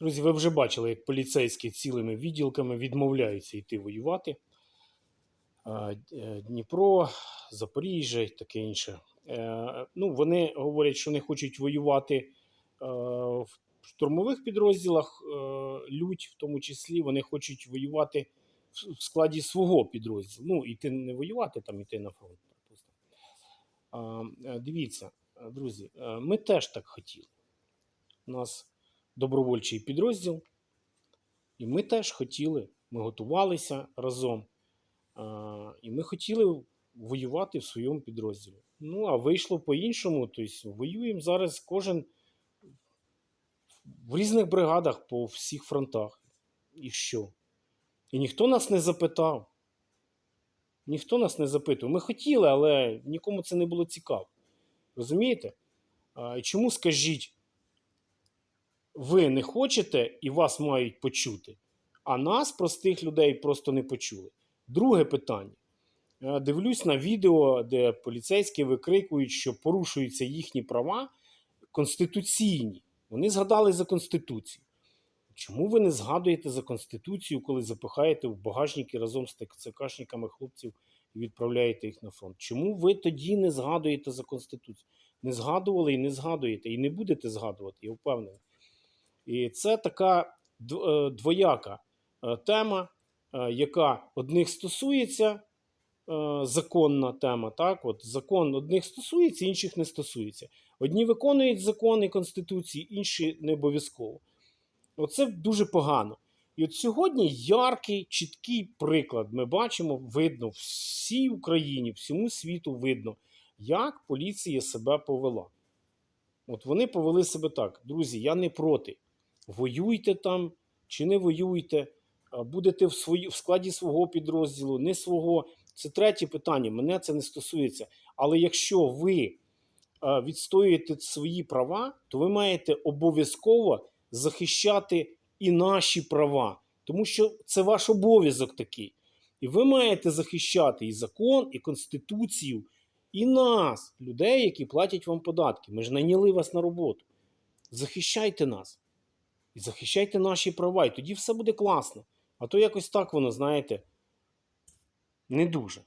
Друзі, ви вже бачили, як поліцейські цілими відділками відмовляються йти воювати. Е, Дніпро, Запоріжжя і таке інше. Е, Ну, вони говорять, що не хочуть воювати е, в штурмових підрозділах, лють, в тому числі, вони хочуть воювати в- складі свого підрозділу. Ну, іти не воювати, там іти на фронт. Дивіться, друзі, ми теж так хотіли. У нас добровольчий підрозділ, і ми теж хотіли, ми готувалися разом. І ми хотіли воювати в своєму підрозділі. Ну, а вийшло по-іншому. Тобто воюємо зараз кожен в різних бригадах по всіх фронтах. І що? І ніхто нас не запитав. Ніхто нас не запитував. Ми хотіли, але нікому це не було цікаво. Розумієте? Чому скажіть, ви не хочете і вас мають почути, а нас, простих людей, просто не почули. Друге питання. Е, Дивлюсь на відео, де поліцейські викрикують, що порушуються їхні права конституційні. Вони згадали за Конституцію. Чому ви не згадуєте за Конституцію, коли запихаєте в багажники разом з ТЦКшниками хлопців і відправляєте їх на фронт? Чому ви тоді не згадуєте за Конституцію? Не згадували і не згадуєте, і не будете згадувати, я впевнений. І це така е, двояка е, тема, е, яка одних стосується, законна тема. Так? От закон одних стосується, інших не стосується. Одні виконують закони Конституції, інші не обов'язково. Оце дуже погано. І от сьогодні яркий, чіткий приклад. Ми бачимо, видно всій Україні, всьому світу видно, як поліція себе повела. От вони повели себе так. Друзі, я не проти. Воюйте там чи не воюйте, будете в, свої, в складі свого підрозділу, не свого. Це третє питання. Мене це не стосується. Але якщо ви відстоюєте свої права, то ви маєте обов'язково захищати і наші права, тому що це ваш обов'язок такий. І ви маєте захищати і закон, і конституцію, і нас, людей, які платять вам податки. Ми ж найняли вас на роботу. Захищайте нас. І захищайте наші права, і тоді все буде класно. А то якось так воно, знаєте, не дуже.